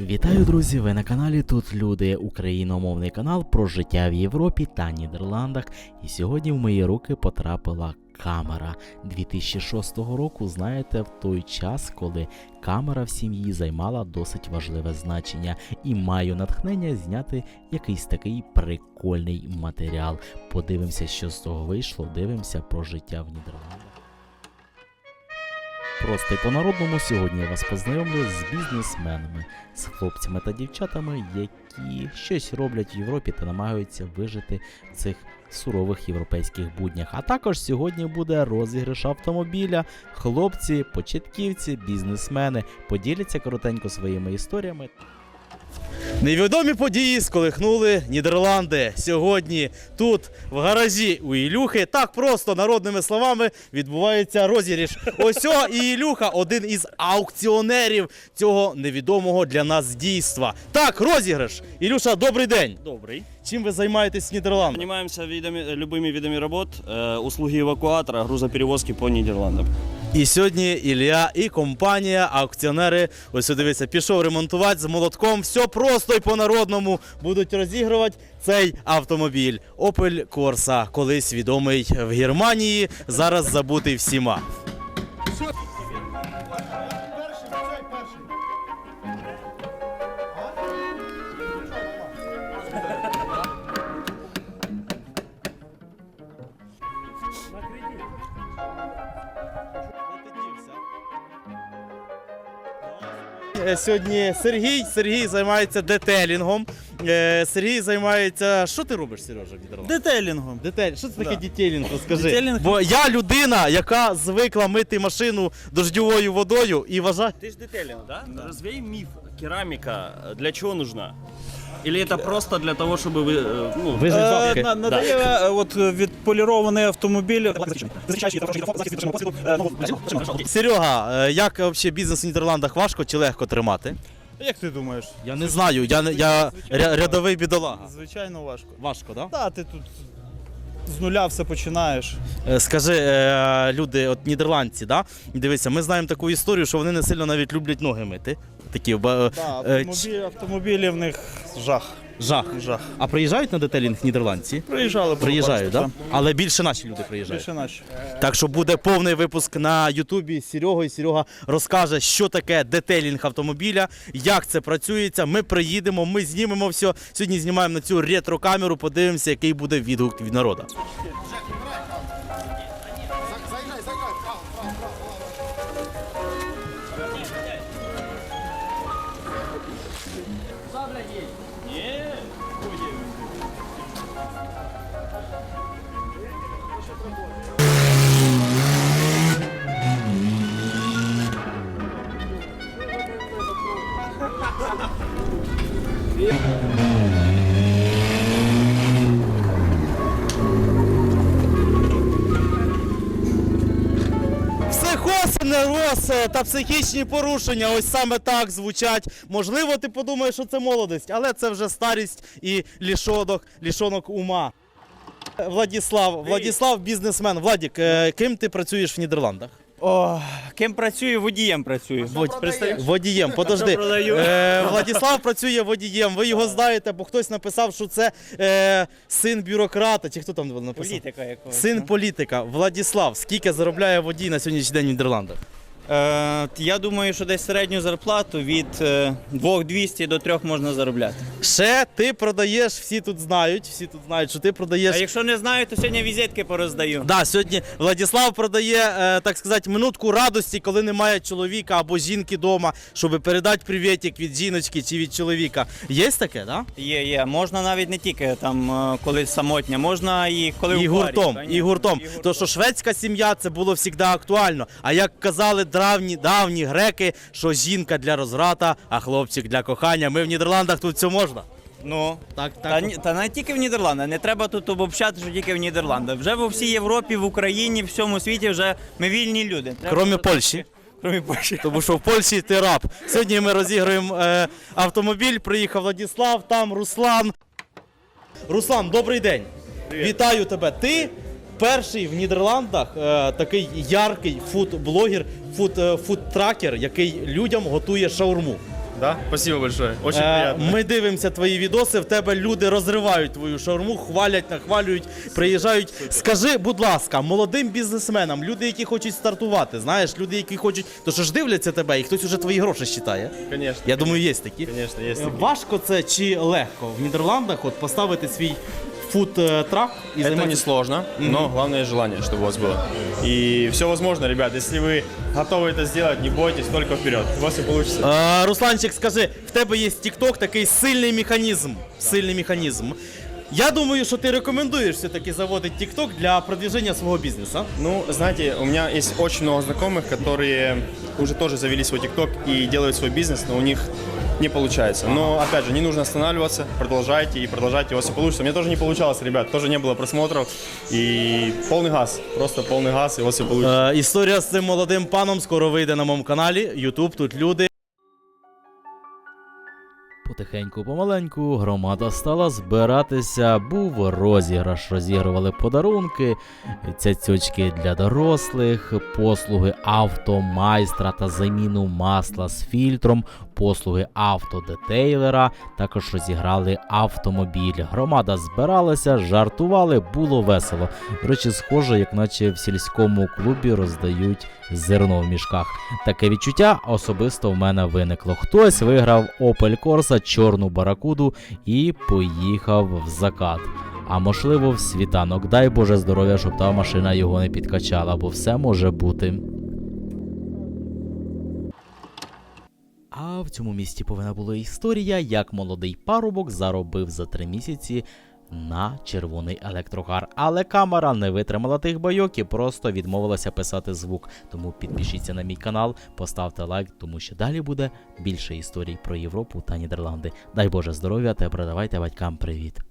Вітаю, друзі! Ви на каналі Тут Люди, україномовний канал про життя в Європі та Нідерландах. І сьогодні в мої руки потрапила камера 2006 року. Знаєте, в той час, коли камера в сім'ї займала досить важливе значення, і маю натхнення зняти якийсь такий прикольний матеріал. Подивимося, що з того вийшло. Дивимося про життя в Нідерландах. Просто і по-народному сьогодні я вас познайомлю з бізнесменами, з хлопцями та дівчатами, які щось роблять в Європі та намагаються вижити в цих сурових європейських буднях. А також сьогодні буде розіграш автомобіля. Хлопці, початківці, бізнесмени поділяться коротенько своїми історіями. Невідомі події сколихнули Нідерланди. Сьогодні тут, в гаражі у Ілюхи, так просто народними словами відбувається розіграш. Ось о, і Ілюха один із аукціонерів цього невідомого для нас дійства. Так, розіграш. Ілюша, добрий день. Добрый. Чим ви займаєтесь в Нідерландах? Занимаемся видами, любыми видами работ, э, услуги эвакуатора, грузоперевозки по Нидерландам. І сьогодні Ілля і компанія, аукціонери. Ось дивіться, пішов ремонтувати з молотком. Все просто і по-народному будуть розігрувати цей автомобіль. Opel Corsa, колись відомий в Германії, зараз забутий всіма. Сьогодні Сергій. Сергій займається детелінгом. Е, Сергій займається. Що ти робиш, Сережа, в Нідерландах? Детейлінгом. Детель, що це таке Да. детелінг, розкажи. Детелінг- Бо я людина, яка звикла мити машину дождьовою водою і вважаю. Ты же детейлинг, да? Развей миф. Керамика э, для чего нужна? Или это просто для того, чтобы вы... э, Ну, Ви ж Е, бабки. на- надає е, от е, відполірований автомобіль. Серега, е, як взагалі бізнес в Нідерландах важко чи легко тримати? Як ти думаєш? Я не знаю, я, не- я ря- рядовий бідолага. Звичайно важко. Важко, так? Та ти тут з нуля все починаєш. Е, Скажи, е, люди, от нідерландці, да? дивися, ми знаємо таку історію, що вони не сильно навіть люблять ноги мити. Такі ба- Та, е, автомобілі, автомобілі в них жах. Жах. Жах. А приїжджають на детелінг нідерландці? Приїжджали, було Приїжджають, так? Да? Але більше наші люди приїжджають. Більше наші. Так що буде повний випуск на Ютубі з Серегою. Серега розкаже, що таке детелінг автомобіля, як це працюється. Ми приїдемо, ми знімемо все. Сьогодні знімаємо на цю ретро-камеру, подивимося, який буде відгук від народу. Психоз, нервоз е, та психічні порушення. Ось саме так звучать. Можливо, ти подумаєш, що це молодість, але це вже старість і лішонок, лішонок ума. Владіслав, Владіслав, бізнесмен. Владік, е, ким ти працюєш в Нідерландах? О, ким працюю, водієм працюю. Представ- Водієм, подожди. продаю? Е, Владіслав працює водієм. Ви його знаєте, бо хтось написав, що це е, син бюрократа. Чи хто там написав? Політика якогось. Син політика. Владіслав, скільки заробляє водій на сьогоднішній день в Нідерландах? Е, я думаю, що десь середню зарплату від е, 2200 до 3 можна заробляти. Ще ти продаєш, всі тут знають, всі тут знають, що ти продаєш. А якщо не знаю, то сьогодні візитки пороздаю. Да, сьогодні Владіслав продає, е, так сказати, минутку радості, коли немає чоловіка або жінки вдома, щоб передати привітик від жіночки чи від чоловіка. Є таке, да? Є, є. Можна навіть не тільки там, е, коли самотня, можна і коли І в парі, гуртом, і гуртом. І гуртом. То що шведська сім'я це було завжди актуально. А як казали давні, давні греки, що жінка для розврата, а хлопчик для кохання. Ми в Нідерландах тут все можна. Ну, Так, та, ні- та не тільки в Нідерландах, не треба тут обобщати, що тільки в Нідерландах. Вже во всій Європі, в Україні, в всьому світі вже ми вільні люди. Треба Кроме Польщі. Кроме Польщі. Тому що в Польщі ти раб. Сьогодні ми розіграємо е, автомобіль. Приїхав Владіслав, там Руслан. Руслан, добрий день. Вітаю тебе. Ти перший в Нідерландах е, такий яркий фуд-блогер, фуд, е, фуд-тракер, який людям готує шаурму. Да? Спасибо большое. Очень Е, приятно. Ми дивимося твої відоси. В тебе люди розривають твою шаурму, хвалять, нахвалюють, приїжджають. Скажи, будь ласка, молодим бізнесменам, люди, які хочуть стартувати, знаєш, люди, які хочуть, то що ж дивляться тебе, і хтось уже твої гроші считає. Конечно. Я думаю, є такі. Конечно, есть Е, такие. Важко це чи легко в Нідерландах от поставити свій фуд-трак і Это займатися не сложно, но главное желание, чтобы у вас было. И все возможно, ребят. Если вы готовы это сделать, не бойтесь, только вперед. У вас все получится. Е, Русланчик, скажи, в тебе є TikTok, такий сильний механізм. Сильний механізм. Я думаю, що ти рекомендуєш все-таки заводити TikTok для продвиження свого бізнесу. Ну, знаете, у меня есть очень много знакомых, которые уже тоже завели свой ТикТок и делают свой бизнес, но у них не получается. Но, опять же, не нужно останавливаться, продолжайте и продолжайте, у вас все получится. У меня тоже не получалось, ребят, тоже не было просмотров. И полный газ, просто полный газ, и у вас все получится. Е, історія з цим молодим паном скоро вийде на моєму каналі. Ютуб, тут люди. Потихеньку, помаленьку, громада стала збиратися. Був розіграш, розігрували подарунки, цяцьочки для дорослих, послуги автомайстра та заміну масла з фільтром, послуги автодетейлера. Також розіграли автомобіль. Громада збиралася, жартували, було весело. До речі, схоже, як наче в сільському клубі роздають зерно в мішках. Таке відчуття особисто в мене виникло. Хтось виграв Opel Corsa, чорну баракуду і поїхав в закат. А можливо, в світанок. Дай Боже здоров'я, щоб та машина його не підкачала, бо все може бути. В цьому місті повинна була історія, як молодий парубок заробив за три місяці на червоний електрогар. Але камера не витримала тих бойок і просто відмовилася писати звук. Тому підпишіться на мій канал, поставте лайк, тому що далі буде більше історій про Європу та Нідерланди. Дай Боже здоров'я та передавайте батькам привіт.